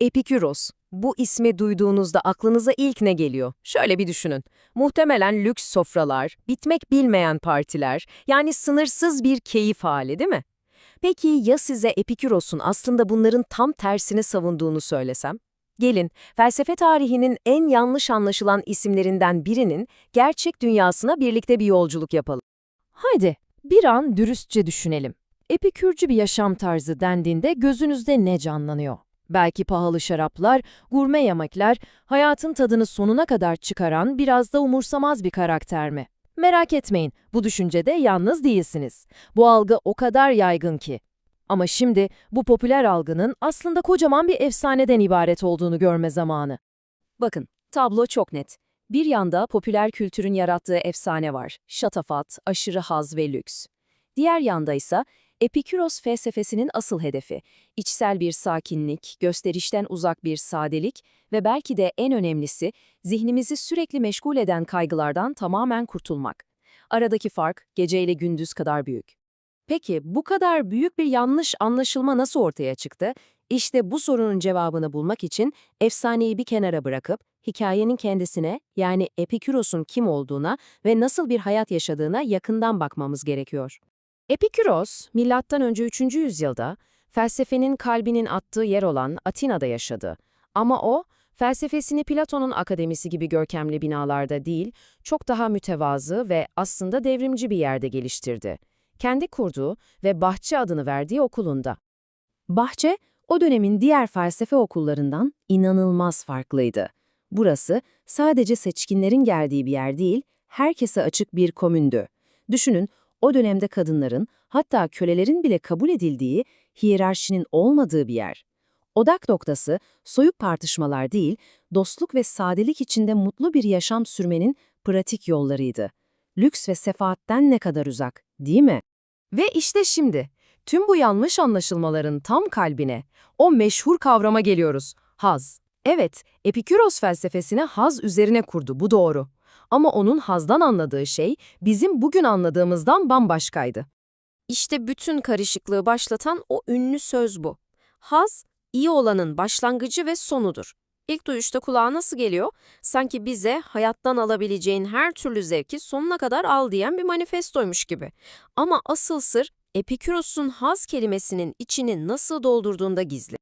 Epikuros. Bu ismi duyduğunuzda aklınıza ilk ne geliyor? Şöyle bir düşünün. Muhtemelen lüks sofralar, bitmek bilmeyen partiler, yani sınırsız bir keyif hali değil mi? Peki ya size Epikuros'un aslında bunların tam tersini savunduğunu söylesem? Gelin, felsefe tarihinin en yanlış anlaşılan isimlerinden birinin gerçek dünyasına birlikte bir yolculuk yapalım. Haydi, bir an dürüstçe düşünelim. Epikürcü bir yaşam tarzı dendiğinde gözünüzde ne canlanıyor? Belki pahalı şaraplar, gurme yemekler, hayatın tadını sonuna kadar çıkaran biraz da umursamaz bir karakter mi? Merak etmeyin, bu düşüncede yalnız değilsiniz. Bu algı o kadar yaygın ki. Ama şimdi bu popüler algının aslında kocaman bir efsaneden ibaret olduğunu görme zamanı. Bakın, tablo çok net. Bir yanda popüler kültürün yarattığı efsane var. Şatafat, aşırı haz ve lüks. Diğer yanda ise Epikuros felsefesinin asıl hedefi, içsel bir sakinlik, gösterişten uzak bir sadelik ve belki de en önemlisi, zihnimizi sürekli meşgul eden kaygılardan tamamen kurtulmak. Aradaki fark geceyle gündüz kadar büyük. Peki bu kadar büyük bir yanlış anlaşılma nasıl ortaya çıktı? İşte bu sorunun cevabını bulmak için efsaneyi bir kenara bırakıp hikayenin kendisine yani Epikuros'un kim olduğuna ve nasıl bir hayat yaşadığına yakından bakmamız gerekiyor. Epikuros, M.Ö. 3. yüzyılda felsefenin kalbinin attığı yer olan Atina'da yaşadı. Ama o, felsefesini Platon'un akademisi gibi görkemli binalarda değil, çok daha mütevazı ve aslında devrimci bir yerde geliştirdi. Kendi kurduğu ve Bahçe adını verdiği okulunda. Bahçe, o dönemin diğer felsefe okullarından inanılmaz farklıydı. Burası sadece seçkinlerin geldiği bir yer değil, herkese açık bir komündü. Düşünün, o dönemde kadınların, hatta kölelerin bile kabul edildiği, hiyerarşinin olmadığı bir yer. Odak noktası, soyut tartışmalar değil, dostluk ve sadelik içinde mutlu bir yaşam sürmenin pratik yollarıydı. Lüks ve sefaatten ne kadar uzak, değil mi? Ve işte şimdi, tüm bu yanlış anlaşılmaların tam kalbine, o meşhur kavrama geliyoruz, haz. Evet, Epikuros felsefesini haz üzerine kurdu, bu doğru. Ama onun hazdan anladığı şey bizim bugün anladığımızdan bambaşkaydı. İşte bütün karışıklığı başlatan o ünlü söz bu. Haz, iyi olanın başlangıcı ve sonudur. İlk duyuşta kulağa nasıl geliyor? Sanki bize hayattan alabileceğin her türlü zevki sonuna kadar al diyen bir manifestoymuş gibi. Ama asıl sır Epikuros'un haz kelimesinin içini nasıl doldurduğunda gizli.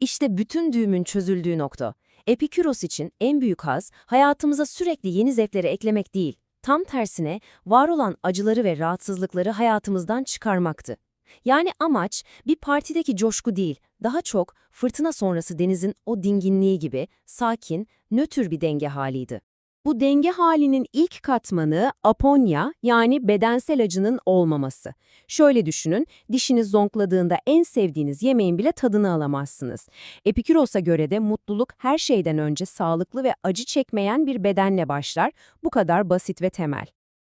İşte bütün düğümün çözüldüğü nokta. Epikuros için en büyük haz, hayatımıza sürekli yeni zevkleri eklemek değil, tam tersine var olan acıları ve rahatsızlıkları hayatımızdan çıkarmaktı. Yani amaç bir partideki coşku değil, daha çok fırtına sonrası denizin o dinginliği gibi sakin, nötr bir denge haliydi. Bu denge halinin ilk katmanı aponya yani bedensel acının olmaması. Şöyle düşünün, dişiniz zonkladığında en sevdiğiniz yemeğin bile tadını alamazsınız. Epikuros'a göre de mutluluk her şeyden önce sağlıklı ve acı çekmeyen bir bedenle başlar. Bu kadar basit ve temel.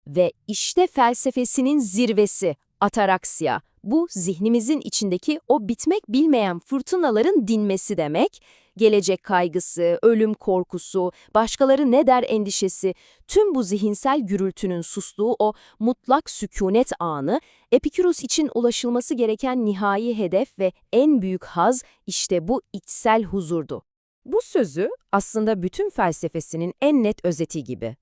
Ve işte felsefesinin zirvesi, ataraksiya. Bu zihnimizin içindeki o bitmek bilmeyen fırtınaların dinmesi demek gelecek kaygısı, ölüm korkusu, başkaları ne der endişesi, tüm bu zihinsel gürültünün sustuğu o mutlak sükunet anı, Epikuros için ulaşılması gereken nihai hedef ve en büyük haz işte bu içsel huzurdu. Bu sözü aslında bütün felsefesinin en net özeti gibi.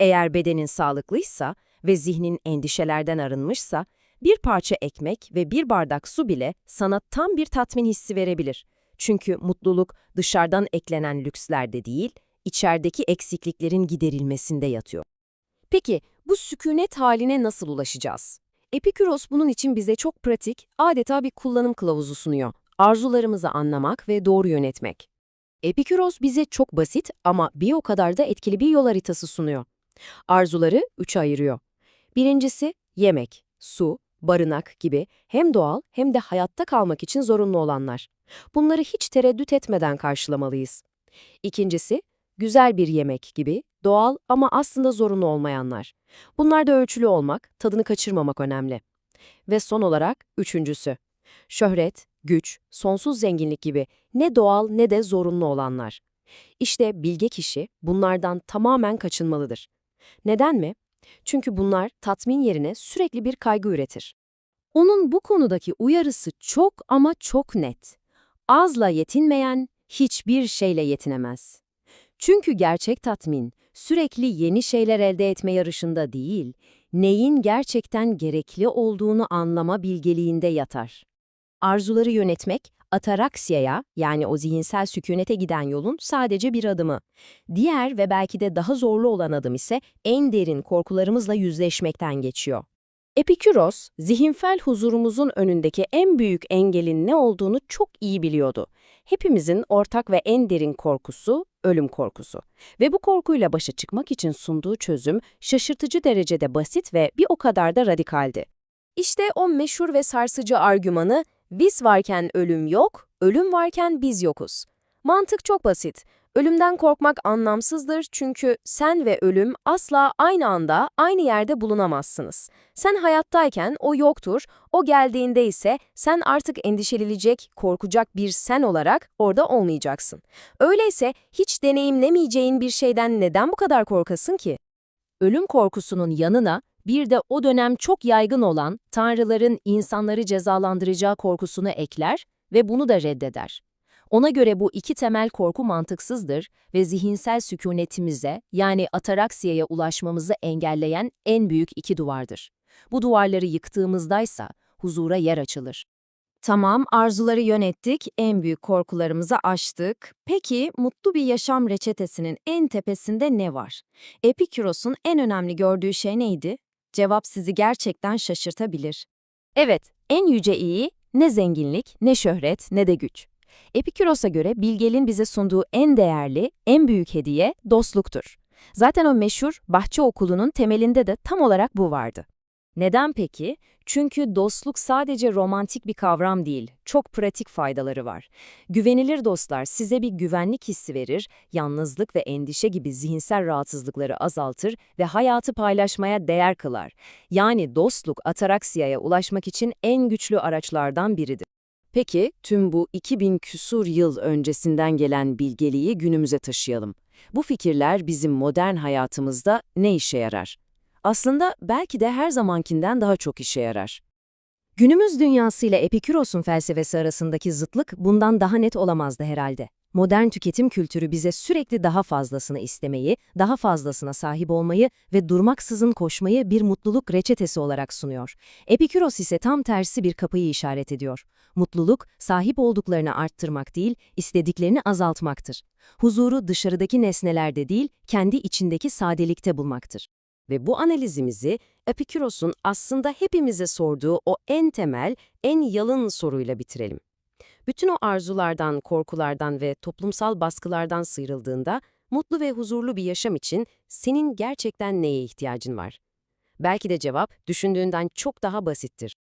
Eğer bedenin sağlıklıysa ve zihnin endişelerden arınmışsa, bir parça ekmek ve bir bardak su bile sana tam bir tatmin hissi verebilir. Çünkü mutluluk dışarıdan eklenen lükslerde değil, içerideki eksikliklerin giderilmesinde yatıyor. Peki bu sükunet haline nasıl ulaşacağız? Epikuros bunun için bize çok pratik, adeta bir kullanım kılavuzu sunuyor. Arzularımızı anlamak ve doğru yönetmek. Epikuros bize çok basit ama bir o kadar da etkili bir yol haritası sunuyor. Arzuları üçe ayırıyor. Birincisi yemek, su, barınak gibi hem doğal hem de hayatta kalmak için zorunlu olanlar. Bunları hiç tereddüt etmeden karşılamalıyız. İkincisi, güzel bir yemek gibi doğal ama aslında zorunlu olmayanlar. Bunlarda ölçülü olmak, tadını kaçırmamak önemli. Ve son olarak üçüncüsü, şöhret, güç, sonsuz zenginlik gibi ne doğal ne de zorunlu olanlar. İşte bilge kişi bunlardan tamamen kaçınmalıdır. Neden mi? Çünkü bunlar tatmin yerine sürekli bir kaygı üretir. Onun bu konudaki uyarısı çok ama çok net. Azla yetinmeyen, hiçbir şeyle yetinemez. Çünkü gerçek tatmin, sürekli yeni şeyler elde etme yarışında değil, neyin gerçekten gerekli olduğunu anlama bilgeliğinde yatar. Arzuları yönetmek, ataraksiyaya yani o zihinsel sükunete giden yolun sadece bir adımı. Diğer ve belki de daha zorlu olan adım ise en derin korkularımızla yüzleşmekten geçiyor. Epikuros, zihinsel huzurumuzun önündeki en büyük engelin ne olduğunu çok iyi biliyordu. Hepimizin ortak ve en derin korkusu, ölüm korkusu. Ve bu korkuyla başa çıkmak için sunduğu çözüm şaşırtıcı derecede basit ve bir o kadar da radikaldi. İşte o meşhur ve sarsıcı argümanı, biz varken ölüm yok, ölüm varken biz yokuz. Mantık çok basit. Ölümden korkmak anlamsızdır çünkü sen ve ölüm asla aynı anda, aynı yerde bulunamazsınız. Sen hayattayken o yoktur, o geldiğinde ise sen artık endişelenecek, korkacak bir sen olarak orada olmayacaksın. Öyleyse hiç deneyimlemeyeceğin bir şeyden neden bu kadar korkasın ki? Ölüm korkusunun yanına bir de o dönem çok yaygın olan tanrıların insanları cezalandıracağı korkusunu ekler ve bunu da reddeder. Ona göre bu iki temel korku mantıksızdır ve zihinsel sükunetimize yani ataraksiyaya ulaşmamızı engelleyen en büyük iki duvardır. Bu duvarları yıktığımızdaysa huzura yer açılır. Tamam, arzuları yönettik, en büyük korkularımızı aştık. Peki, mutlu bir yaşam reçetesinin en tepesinde ne var? Epikuros'un en önemli gördüğü şey neydi? Cevap sizi gerçekten şaşırtabilir. Evet, en yüce iyi, ne zenginlik, ne şöhret, ne de güç. Epikuros'a göre bilgelin bize sunduğu en değerli, en büyük hediye dostluktur. Zaten o meşhur bahçe okulunun temelinde de tam olarak bu vardı. Neden peki? Çünkü dostluk sadece romantik bir kavram değil, çok pratik faydaları var. Güvenilir dostlar size bir güvenlik hissi verir, yalnızlık ve endişe gibi zihinsel rahatsızlıkları azaltır ve hayatı paylaşmaya değer kılar. Yani dostluk ataraksiyaya ulaşmak için en güçlü araçlardan biridir. Peki, tüm bu 2000 küsur yıl öncesinden gelen bilgeliği günümüze taşıyalım. Bu fikirler bizim modern hayatımızda ne işe yarar? Aslında belki de her zamankinden daha çok işe yarar. Günümüz dünyasıyla Epikuros'un felsefesi arasındaki zıtlık bundan daha net olamazdı herhalde. Modern tüketim kültürü bize sürekli daha fazlasını istemeyi, daha fazlasına sahip olmayı ve durmaksızın koşmayı bir mutluluk reçetesi olarak sunuyor. Epikuros ise tam tersi bir kapıyı işaret ediyor. Mutluluk, sahip olduklarını arttırmak değil, istediklerini azaltmaktır. Huzuru dışarıdaki nesnelerde değil, kendi içindeki sadelikte bulmaktır. Ve bu analizimizi Epikuros'un aslında hepimize sorduğu o en temel, en yalın soruyla bitirelim. Bütün o arzulardan, korkulardan ve toplumsal baskılardan sıyrıldığında mutlu ve huzurlu bir yaşam için senin gerçekten neye ihtiyacın var? Belki de cevap düşündüğünden çok daha basittir.